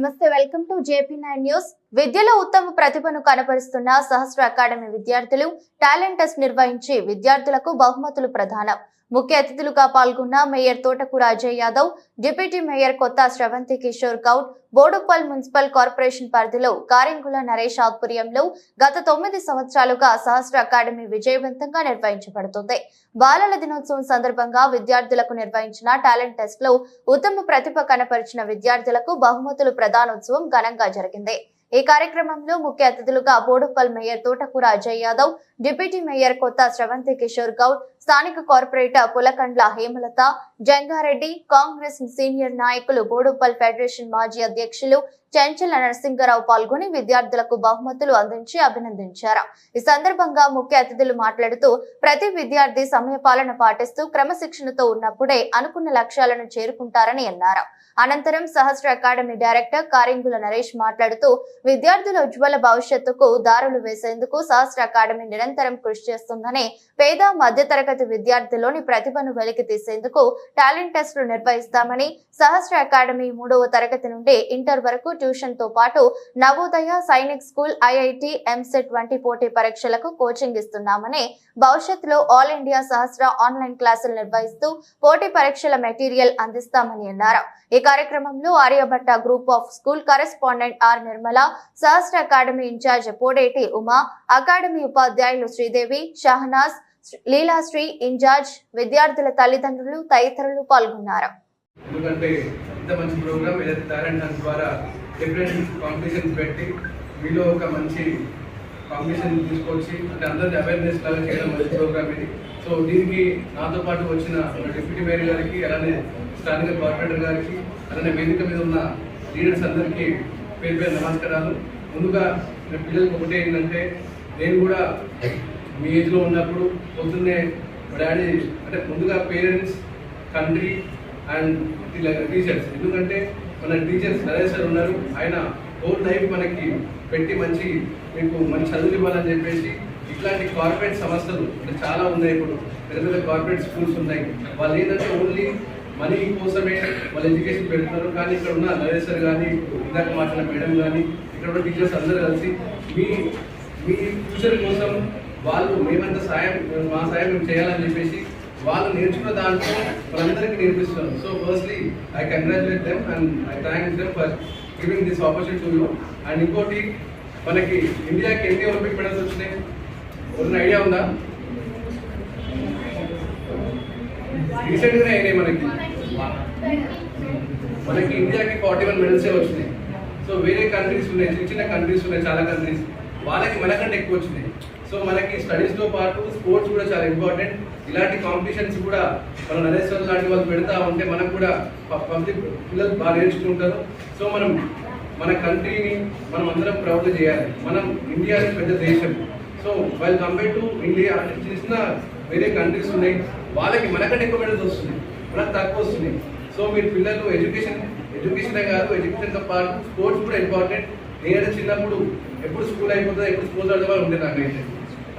నమస్తే welcome to JP nine news. విద్యలో ఉత్తమ ప్రతిభను కనపరుస్తున్న సహస్ర అకాడమీ విద్యార్థులు టాలెంట్ టెస్ట్ నిర్వహించి విద్యార్థులకు బహుమతులు ప్రధానం ముఖ్య అతిథులుగా పాల్గొన్న మేయర్ తోటకూర అజయ్ యాదవ్ డిప్యూటీ మేయర్ కొత్త శ్రవంతి కిషోర్ గౌడ్ బోడుప్పల్ మున్సిపల్ కార్పొరేషన్ పరిధిలో కారింగుల నరేష్ ఆధ్వర్యంలో గత తొమ్మిది సంవత్సరాలుగా సహస్ర అకాడమీ విజయవంతంగా నిర్వహించబడుతుంది. బాలల దినోత్సవం సందర్భంగా విద్యార్థులకు నిర్వహించిన టాలెంట్ టెస్ట్లో ఉత్తమ ప్రతిభ కనపరిచిన విద్యార్థులకు బహుమతులు ప్రధానోత్సవం ఘనంగా జరిగింది. ఈ కార్యక్రమంలో ముఖ్య అతిథులుగా బోడుపల్ మేయర్ తోటకూర అజయ్ యాదవ్ డిప్యూటీ మేయర్ కొత్త శ్రవంతి కిషోర్ గౌడ్ స్థానిక కార్పొరేటర్ పులకండ్ల హేమలత జంగారెడ్డి కాంగ్రెస్ సీనియర్ నాయకులు బోడుపల్ ఫెడరేషన్ మాజీ అధ్యక్షులు చెంచల నరసింగరావు పాల్గొని విద్యార్థులకు బహుమతులు అందించి అభినందించారు. ఈ సందర్భంగా ముఖ్య అతిథులు మాట్లాడుతూ ప్రతి విద్యార్థి సమయపాలన పాటిస్తూ క్రమశిక్షణతో ఉన్నప్పుడే అనుకున్న లక్ష్యాలను చేరుకుంటారని అన్నారు. అనంతరం సహస్ర అకాడమీ డైరెక్టర్ కారింగుల నరేష్ మాట్లాడుతూ విద్యార్థుల ఉజ్వల భవిష్యత్తుకు దారులు వేసేందుకు సహస్ర అకాడమీ నిరంతరం కృషి చేస్తుందని పేద మధ్యతరగతి విద్యార్థుల్లోని ప్రతిభను వెలికి తీసేందుకు టాలెంట్ టెస్టులు నిర్వహిస్తామని సహస్ర అకాడమీ మూడవ తరగతి నుండి ఇంటర్ వరకు ట్యూషన్తో పాటు Navodaya Sainik school IIT EAMCET వంటి పోటీ పరీక్షలకు కోచింగ్ ఇస్తున్నామని భవిష్యత్తులో ఆల్ ఇండియా సహస్ర ఆన్లైన్ క్లాసులు నిర్వహిస్తూ పోటీ పరీక్షల మెటీరియల్ అందిస్తామని అన్నారు. ఈ కార్యక్రమంలో Aryabhatta group of school correspondent R Nirmala Sahasra academy incharge Podeti Uma academy ఉపాధ్యాయులు శ్రీదేవి షహనాజ్ లీలాశ్రీ ఇన్ఛార్జ్ విద్యార్థుల తల్లిదండ్రులు తదితరులు పాల్గొన్నారు. ఎందుకంటే ఇంత మంచి ప్రోగ్రామ్ ఏదైతే టాలెంట్ హంట్ ద్వారా డిఫరెంట్ కాంపిటీషన్స్ పెట్టి మీలో ఒక మంచి కాంపిటీషన్ తీసుకొచ్చి అంటే అందరినీ అవేర్నెస్ లాగా చేయడం మంచి ప్రోగ్రామ్ ఇది. సో దీనికి నాతో పాటు వచ్చిన డిప్యూటీ మేయర్ గారికి అలానే స్థానిక కార్పొరేటర్ గారికి అలానే వేదిక మీద ఉన్న లీడర్స్ అందరికీ పేరు పేరు నమస్కారాలు. ముందుగా పిల్లలకి ఒకటే ఏంటంటే నేను కూడా మీ ఏజ్లో ఉన్నప్పుడు పొద్దున్నే డాడీ అంటే ముందుగా పేరెంట్స్ కంట్రీ అండ్ టీచర్స్. ఎందుకంటే మన టీచర్స్ నరేష్ సార్ ఉన్నారు. ఆయన హోల్ లైఫ్ మనకి పెట్టి మంచి మీకు మంచి చదువులు ఇవ్వాలని చెప్పేసి ఇట్లాంటి కార్పొరేట్ సంస్థలు ఇక్కడ చాలా ఉన్నాయి. ఇప్పుడు పెద్ద పెద్ద కార్పొరేట్ స్కూల్స్ ఉన్నాయి. వాళ్ళు ఏంటంటే ఓన్లీ మనీ కోసమే వాళ్ళు ఎడ్యుకేషన్ పెడుతున్నారు. కానీ ఇక్కడ ఉన్న నరేష్ సార్ కానీ ఇందాక మాట్లాడిన మేడం కానీ ఇక్కడ ఉన్న టీచర్స్ అందరూ కలిసి మీ మీ ఫ్యూచర్ కోసం వాళ్ళు మేమంత సాయం మా సాయం మేము చేయాలని చెప్పేసి వాళ్ళు నేర్చుకున్న దాంట్లో మనందరికీ నేర్పిస్తున్నాం so firstly I congratulate them and I thank them for giving this opportunity to you and ఇంకోటి మనకి ఇండియాకి ఎన్ని ఒలింపిక్ మెడల్స్ వచ్చినాయి? ఉన్న ఐడియా ఉందా? రీసెంట్గానే అయినాయి మనకి. మనకి ఇండియాకి ఫార్టీ వన్ మెడల్సే వచ్చినాయి. సో వేరే కంట్రీస్ ఉన్నాయి చిన్న చిన్న కంట్రీస్ ఉన్నాయి చాలా కంట్రీస్ వాళ్ళకి మనకంటే ఎక్కువ వచ్చినాయి. సో మనకి స్టడీస్తో పాటు స్పోర్ట్స్ కూడా చాలా ఇంపార్టెంట్ ఇలాంటి కాంపిటీషన్స్ కూడా మన నరేశ్వర్ లాంటి వాళ్ళు పెడతా ఉంటే మనకు కూడా పబ్లిక్ పిల్లలు బాగా నేర్చుకుంటారు. సో మనం మన కంట్రీని మనం అందరం ప్రౌడ్ చేయాలి. మనం ఇండియా పెద్ద దేశం. So while compare to India అంటే చిన్న వేరే కంట్రీస్ ఉన్నాయి. వాళ్ళకి మనకంటే ఎక్కువ మెడల్స్ వస్తున్నాయి. మనకు తక్కువ వస్తున్నాయి. సో మీరు పిల్లలు ఎడ్యుకేషన్ ఎడ్యుకేషనే కాదు ఎడ్యుకేషన్తో పాటు స్పోర్ట్స్ కూడా ఇంపార్టెంట్ నేనైతే చిన్నప్పుడు ఎప్పుడు స్కూల్ అయిపోతుందో ఎప్పుడు స్కూల్ చదవాలి ఉండే నాకైతే.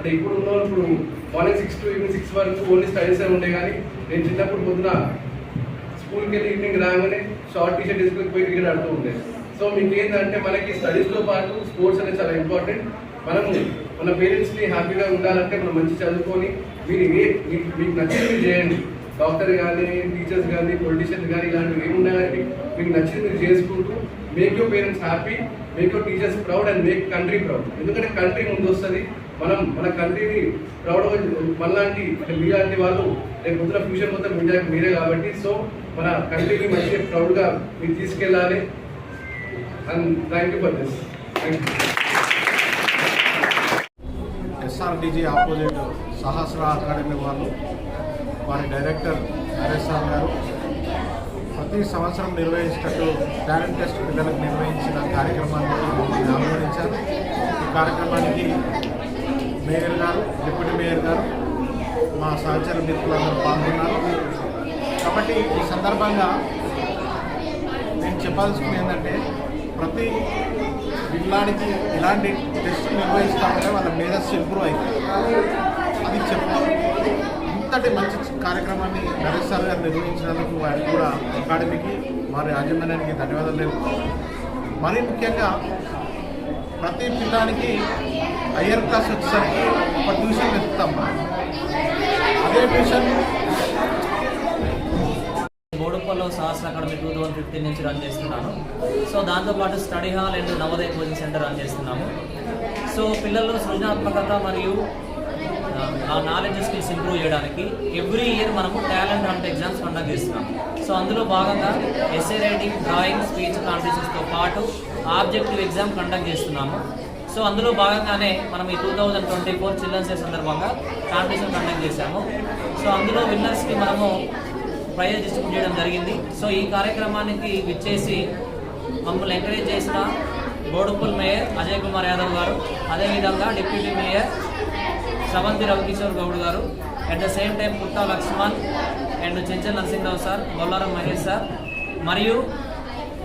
అంటే ఇప్పుడు ఉన్న ఇప్పుడు morning six to evening six వరకు ఓన్లీ స్టడీస్ ఉండే కానీ నేను చిన్నప్పుడు పొద్దున స్కూల్కి వెళ్ళి ఈవినింగ్ రాగానే షార్ట్ టీషర్ట్ షర్ట్ పోయి క్రికెట్ ఆడుతూ ఉండేది సో మీకు ఏంటంటే మనకి స్టడీస్తో పాటు స్పోర్ట్స్ అనేది చాలా ఇంపార్టెంట్ మనము మన పేరెంట్స్ని హ్యాపీగా ఉండాలంటే మనం మంచి చదువుకొని మీరు ఏ మీకు మీకు నచ్చింది చేయండి. డాక్టర్ కానీ టీచర్స్ కానీ పొలిటీషియన్స్ కానీ ఇలాంటివి ఏమున్నా కానీ మీకు నచ్చింది మీరు చేసుకుంటూ make your parents happy make your teachers proud and make country proud ఎందుకంటే కంట్రీ ముందు వస్తుంది మనం మన కంట్రీని ప్రౌడ్ మనలాంటి మీలాంటి వాళ్ళు రేపు పొద్దున ఫ్యూచర్ మొత్తం ఇండియాకి మీరే కాబట్టి సో మన కంట్రీని మంచిగా ప్రౌడ్గా మీరు తీసుకెళ్ళాలి. And thank you for this thank opposite Sahasra academy వాళ్ళు వారి డైరెక్టర్ నరేశ్వర్ గారు ప్రతి సంవత్సరం నిర్వహించినట్టు టాలెంట్ టెస్ట్ పిల్లలకు నిర్వహించిన కార్యక్రమాన్ని మమ్మల్ని ఆహ్వానించారు ఈ కార్యక్రమానికి మేయర్ గారు డిప్యూటీ మేయర్ గారు మా సహచర మిత్రులందరూ పాల్గొన్నారు. కాబట్టి ఈ సందర్భంగా నేను చెప్పాల్సింది ఏంటంటే ప్రతి పిల్లాడికి ఇలాంటి టెస్ట్ నిర్వహిస్తామంటే వాళ్ళ మేధస్సు ఇంప్రూవ్ అవుతుంది అది చెప్తాం ఇంతటి మంచి కార్యక్రమాన్ని నరేష్ సార్ గారు నిర్వహించినందుకు వారికి కూడా అకాడమీకి వారి యాజమాన్యానికి ధన్యవాదాలు లేవు మరీ ముఖ్యంగా ప్రతి పిల్లానికి హయ్యర్ క్లాస్ వచ్చేసరికి ఒక ట్యూషన్ వెతుకుతాం అదే tuition బోడుప్పల్లో Sahasra academy two thousand fifteen నుంచి రన్ చేస్తున్నాను. సో దాంతోపాటు study hall and Navodaya coaching centre run చేస్తున్నాము. సో పిల్లల్లో సృజనాత్మకత మరియు ఆ, ఆ నాలెడ్జ్ స్కిల్స్ ఇంప్రూవ్ చేయడానికి ఎవ్రీ ఇయర్ మనము టాలెంట్ హంట్ ఎగ్జామ్స్ కండక్ట్ చేస్తున్నాం. సో అందులో భాగంగా ఎస్ఏ రైటింగ్ డ్రాయింగ్ స్పీచ్ కాంపిటీషన్స్తో పాటు ఆబ్జెక్టివ్ ఎగ్జామ్ కండక్ట్ చేస్తున్నాము. సో అందులో భాగంగానే మనం ఈ two thousand twenty four children's day సందర్భంగా కాంపిటీషన్ కండక్ట్ చేశాము. సో అందులో విన్నర్స్కి మనము ప్రైజ్ డిస్ట్రిబ్యూట్ చేయడం జరిగింది. సో ఈ కార్యక్రమానికి విచ్చేసి మమ్మల్ని ఎంకరేజ్ చేసిన బోడుపుల్ మేయర్ అజయ్ కుమార్ యాదవ్ గారు అదేవిధంగా డిప్యూటీ మేయర్ స్రవంతి రవికిషోర్ గౌడ్ గారు at the same time Putta Laxman and Chenchal Narasimharao sir Bollaram Mahesh sir మరియు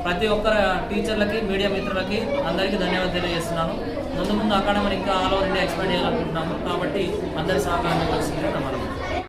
ప్రతి ఒక్క టీచర్లకి మీడియా మిత్రులకి అందరికీ ధన్యవాదాలు తెలియజేస్తున్నాను. ముందు ముందు అకాడమీ ఇంకా ఆల్ ఓవర్ ఇండియా ఎక్స్పెండ్ చేయాలనుకుంటున్నాము. కాబట్టి అందరి సహకారం కలిసిందే నమ్మకం